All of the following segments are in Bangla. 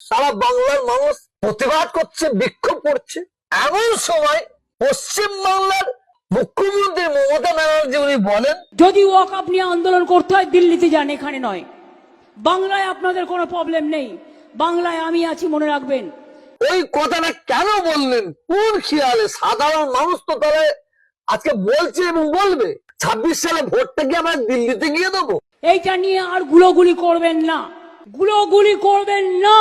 সারা বাংলার মানুষ প্রতিবাদ করছে বিক্ষোভ করছে। এমন সময় পশ্চিম বাংলার মুখ্যমন্ত্রী মমতা ব্যানার্জি উনি বলেন যদি ওয়াকআপ নিয়ে আন্দোলন করতে হয় দিল্লিতে যান এখানে নয়। বাংলায় আপনাদের কোনো প্রবলেম নেই। বাংলায় আমি আছি মনে রাখবেন। ওই কথাটা কেন বললেন? কোন খেয়ালে? সাধারণ মানুষ তো তাহলে আজকে বলছে এবং বলবে। ছাব্বিশ সালে ভোটটা কি আমরা দিল্লিতে গিয়ে দেবো। এইটা নিয়ে আর গুলোগুলি করবেন না। গুলোগুলি করবেন না।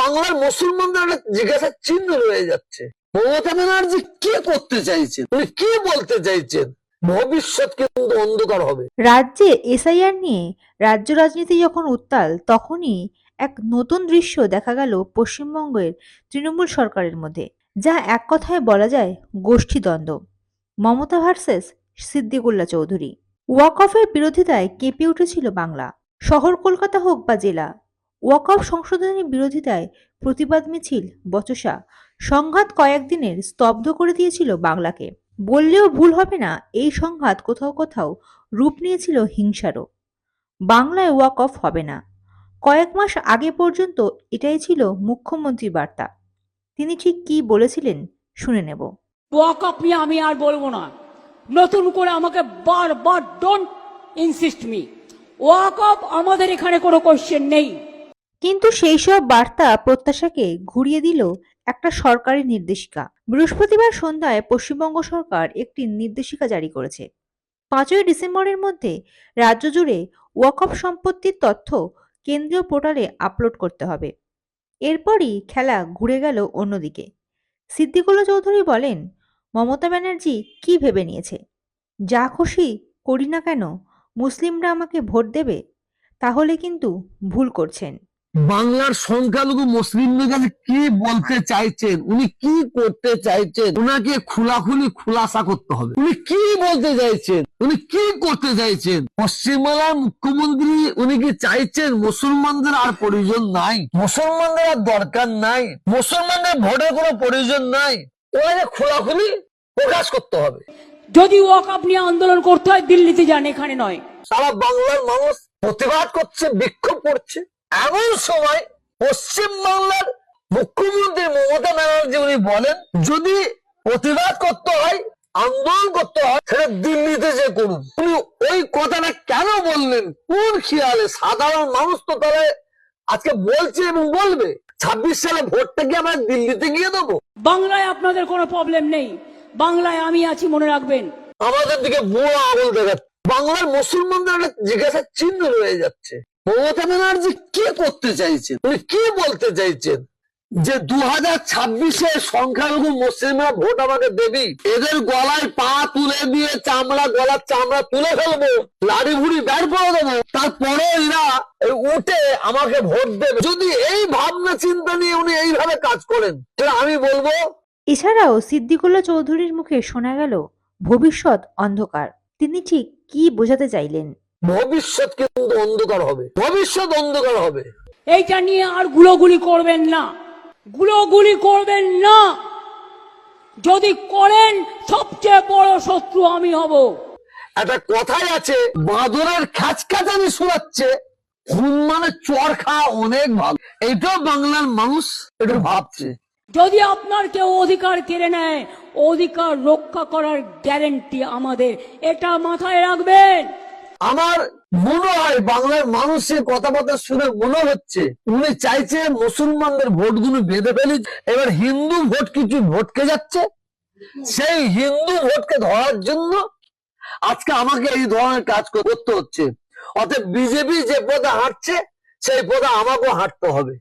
বাংলার মুসলমানদের একটা জিজ্ঞাসার চিহ্ন রয়ে যাচ্ছে। মমতা ব্যানার্জি কি করতে চাইছেন? উনি কি বলতে চাইছেন? ভবিষ্যৎ কিন্তু অন্ধকার হবে। রাজ্যে এসআইআর নিয়ে রাজ্য রাজনীতি যখন উত্তাল, তখনই এক নতুন দৃশ্য দেখা গেল পশ্চিমবঙ্গের তৃণমূল সরকারের মধ্যে, যা এক কথায় বলা যায় গোষ্ঠীদ্বন্দ্ব মমতা ভার্সেস সিদ্দিকুল্লা চৌধুরী। ওয়াকফের বিরোধিতায় কেঁপে উঠেছিল বাংলা। শহর কলকাতা হোক বা জেলা ওয়াকফ সংশোধনের বিরোধিতায় প্রতিবাদ মিছিল, বচসা, সংঘাত কয়েকদিনের স্তব্ধ করে দিয়েছিল বাংলাকে। বললেও ভুল হবে না, এই সংঘাত কোথাও কোথাও রূপ নিয়েছিল হিংসারও। বাংলায় ওয়াক অফ হবে না। কয়েক মাস আগে পর্যন্ত এটাই ছিল মুখ্যমন্ত্রীর বার্তা। তিনি ঠিক কি বলেছিলেন শুনে নেব। ওয়াকআপ নিয়ে আমি আর বলব না। নতুন করে আমাকে বারবার ডোন্ট ইনসিস্ট মি ওয়াকআপ আমাদের এখানে কোনো কোশ্চেন নেই। কিন্তু সেই সব বার্তা প্রত্যাশাকে ঘুরিয়ে দিল একটা সরকারি নির্দেশিকা। বৃহস্পতিবার সন্ধ্যায় পশ্চিমবঙ্গ সরকার একটি নির্দেশিকা জারি করেছে। পাঁচই ডিসেম্বরের মধ্যে রাজ্য জুড়ে ওয়াকফ সম্পত্তির তথ্য কেন্দ্রীয় পোর্টালে আপলোড করতে হবে। এরপরই খেলা ঘুরে গেল অন্যদিকে। সিদ্দিকুল্লা চৌধুরী বলেন, মমতা ব্যানার্জি কি ভেবে নিয়েছে? যা খুশি করি না কেন? মুসলিমরা আমাকে ভোট দেবে? তাহলে কিন্তু ভুল করছেন। বাংলার সংখ্যালঘু মুসলিমদের কাছে কি বলতে চাইছেন? উনি কি করতে চাইছেন? উনাকে খোলাখুলি খুলাসা করতে হবে। উনি কি বলতে চাইছেন? উনি কি করতে চাইছেন? পশ্চিমবাংলার মুখ্যমন্ত্রী উনি কি চাইছেন? মুসলমানদের আর প্রয়োজন নাই। মুসলমানদের আর দরকার নাই। মুসলমানদের ভোটের কোনো প্রয়োজন নাই। ওনাকে খোলাখুলি প্রকাশ করতে হবে। যদি ওয়াকআপ নিয়ে আন্দোলন করতে হয় দিল্লিতে যান এখানে নয়। সারা বাংলার মানুষ প্রতিবাদ করছে বিক্ষোভ করছে। এমন সময় পশ্চিম বাংলার মুখ্যমন্ত্রী মমতা ব্যানার্জি উনি বলেন যদি প্রতিবাদ করতে হয় আন্দোলন করতে হয় সেটা দিল্লিতে যে করুন। উনি ওই কথাটা কেন বললেন? কোন খেয়ালে? সাধারণ মানুষ তো তাহলে আজকে বলছে এবং বলবে। ছাব্বিশ সালে ভোটটা কি আমরা দিল্লিতে গিয়ে দেবো। বাংলায় আপনাদের কোনো প্রবলেম নেই। বাংলায় আমি আছি মনে রাখবেন। আমাদের দিকে বুড়ো আঙুল দেখাচ্ছে। বাংলার মুসলমানদের একটা জিজ্ঞাসার চিহ্ন রয়ে যাচ্ছে। মমতা ব্যানার্জি কি করতে চাইছেন? উনি কি বলতে চাইছেন? যে দু হাজার ছাব্বিশে সংখ্যালঘু মুসলিমরা ভোট আমাকে দেবি। এদের গলায় পা তুলে দিয়ে চামড়া, গলার চামড়া তুলে ফেলব লাড়ি ভুড়ি বের করে দেবো। তারপরে এরা উঠে আমাকে ভোট দেবে। যদি এই ভাবনা চিন্তা নিয়ে উনি এইভাবে কাজ করেন আমি বলব, এছাড়াও সিদ্দিকুল্লা চৌধুরীর মুখে শোনা গেল, ভবিষ্যৎ অন্ধকার। তিনি ঠিক কি বোঝাতে চাইলেন? ভবিষ্যৎ কিন্তু অন্ধকার হবে। ভবিষ্যৎ অন্ধকার হবে। এইটা নিয়ে আর গুলোগুলি করবেন না। গুলোগুলি করবেন না। যদি করেন সবচেয়ে বড় শত্রু আমি হব। একটা কথাই আছে বাঁদরের খ্যাচখ্যাচানি শোনাচ্ছে মানে চর খাওয়া অনেক ভাব এইটাও বাংলার মানুষ এটা ভাবছে। যদি আপনার কেউ অধিকার কেড়ে নেয় অধিকার রক্ষা করার গ্যারেন্টি আমাদের। এটা মাথায় রাখবেন। আমার মনে হয় বাংলার মানুষের কথাবার্তা শুনে মনে হচ্ছে উনি চাইছে মুসলমানদের ভোট ভোটগুলো বেঁধে ফেলি। এবার হিন্দু ভোট কিছু ভোটকে যাচ্ছে? সেই হিন্দু ভোটকে ধরার জন্য আজকে আমাকে এই ধরনের কাজ করতে হচ্ছে। অর্থাৎ বিজেপি যে পদে হাঁটছে, সেই পদে আমাকেও হাঁটতে হবে।